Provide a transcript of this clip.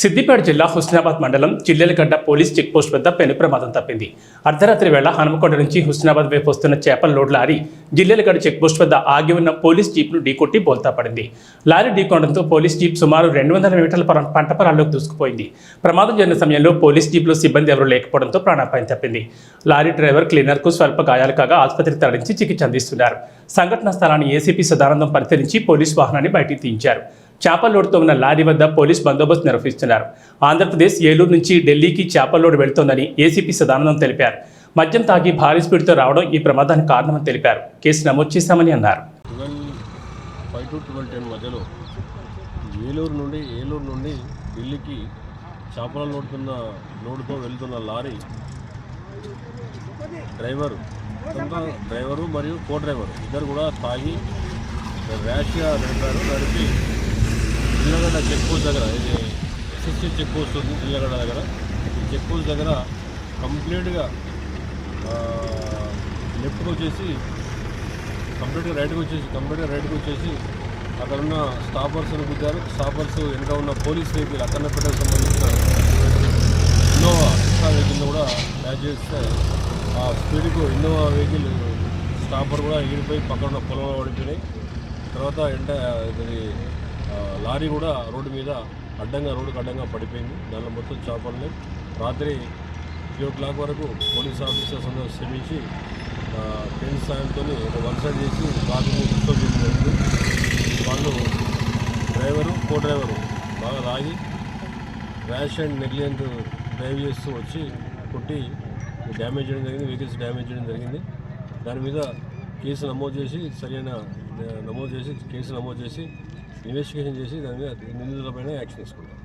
సిద్దిపేట జిల్లా హుస్నాబాద్ మండలం చిల్లెలగడ్డ police checkpost వద్ద పెను ప్రమాదం తప్పింది. అర్ధరాత్రి వేళ హనుమకొండ నుంచి హుస్నాబాద్ వైపు వస్తున్న చేపల లోడ్ లారీ జిల్లెలగడ్డ చెక్పోస్ట్ వద్ద ఆగి ఉన్న పోలీస్ జీప్ను ఢీకొట్టి బోల్తా పడింది. లారీ ఢీకొనడంతో పోలీస్ జీప్ సుమారు రెండు వందల మీటర్ల పంట పొలాల్లోకి దూసుకుపోయింది. ప్రమాదం జరిగిన సమయంలో పోలీస్ జీప్లో సిబ్బంది ఎవరూ లేకపోవడంతో ప్రాణాపాయం తప్పింది. లారీ డ్రైవర్ క్లీనర్కు స్వల్ప గాయాలు కాగా ఆసుపత్రికి తరలించి చికిత్స అందిస్తున్నారు. సంఘటన స్థలాన్ని ఏసీపీ సదానందం పరిశీలించి పోలీస్ వాహనాన్ని బయటికి తీయించారు. చేపల లోడుతో ఉన్న లారీ వద్ద పోలీస్ బందోబస్తు నిర్వహిస్తున్నారు. ఆంధ్రప్రదేశ్ ఏలూరు నుంచి ఢిల్లీకి చేపల లోడు వెళ్తోందని ఏసీపీ సదానందం తెలిపారు. మద్యం తాగి భారీ స్పీడ్తో రావడం ఈ ప్రమాదానికి కారణమని తెలిపారు. కేసు నమోదు చేశామని అన్నారు. ఫైవ్ టెన్ మధ్యలో ఏలూరు నుండి ఏలూరు నుండి ఢిల్లీకి చేపల లోడుతున్న లోడుతో వెళ్తున్న లారీ డ్రైవరు డ్రైవరు మరియు కో డ్రైవర్ ఇద్దరు కూడా తాగి ర్యాష్గా నడిపారు నడిపి చిల్లగడ్డ చెక్ పోస్ట్ దగ్గర ఇది ఎస్ఎస్సీ చెక్ పోస్ట్ ఉంది చిల్లగడ్డ దగ్గర. ఈ చెక్ పోస్ట్ దగ్గర కంప్లీట్గా లెఫ్ట్కి వచ్చేసి కంప్లీట్గా రైట్కి వచ్చేసి కంప్లీట్గా రైట్కి వచ్చేసి అక్కడ ఉన్న స్టాపర్స్ని గుద్దారు. స్టాపర్స్ వెనుక ఉన్న పోలీస్ వెహికల్ అక్కన్నపేటకు సంబంధించిన ఇన్నోవా ఎక్స్ట్రా వెహికల్ కూడా మ్యాచ్ చేస్తే ఆ స్పీడ్కు ఇన్నోవా వెహికల్ స్టాపర్ కూడా ఎగిరిపోయి పక్కన ఉన్న పొలంలో పడిపోయినాయి. తర్వాత ఎంట ఇది లారీ కూడా రోడ్డు మీద అడ్డంగా రోడ్డుకు అడ్డంగా పడిపోయింది. దానిలో మొత్తం చేపలని రాత్రి త్రీ ఓ క్లాక్ వరకు పోలీస్ ఆఫీసర్స్ అందరూ శ్రమించి ఫ్రెండ్స్ సాయంతో ఒక వన్ సైడ్ చేసి లారీని డిస్టర్బ్ చేసినట్టు వాళ్ళు డ్రైవరు కో డ్రైవరు బాగా రాగి ర్యాష్ అండ్ నెగ్లిజెంట్ డ్రైవ్ చేస్తూ వచ్చి కొట్టి డ్యామేజ్ చేయడం జరిగింది. వెహికల్స్ డ్యామేజ్ చేయడం జరిగింది. దాని మీద కేసు నమోదు చేసి సరైన నమోదు చేసి కేసు నమోదు చేసి ఇన్వెస్టిగేషన్ చేసి దాని మీద నిందితులపైన యాక్షన్ తీసుకుంటాం.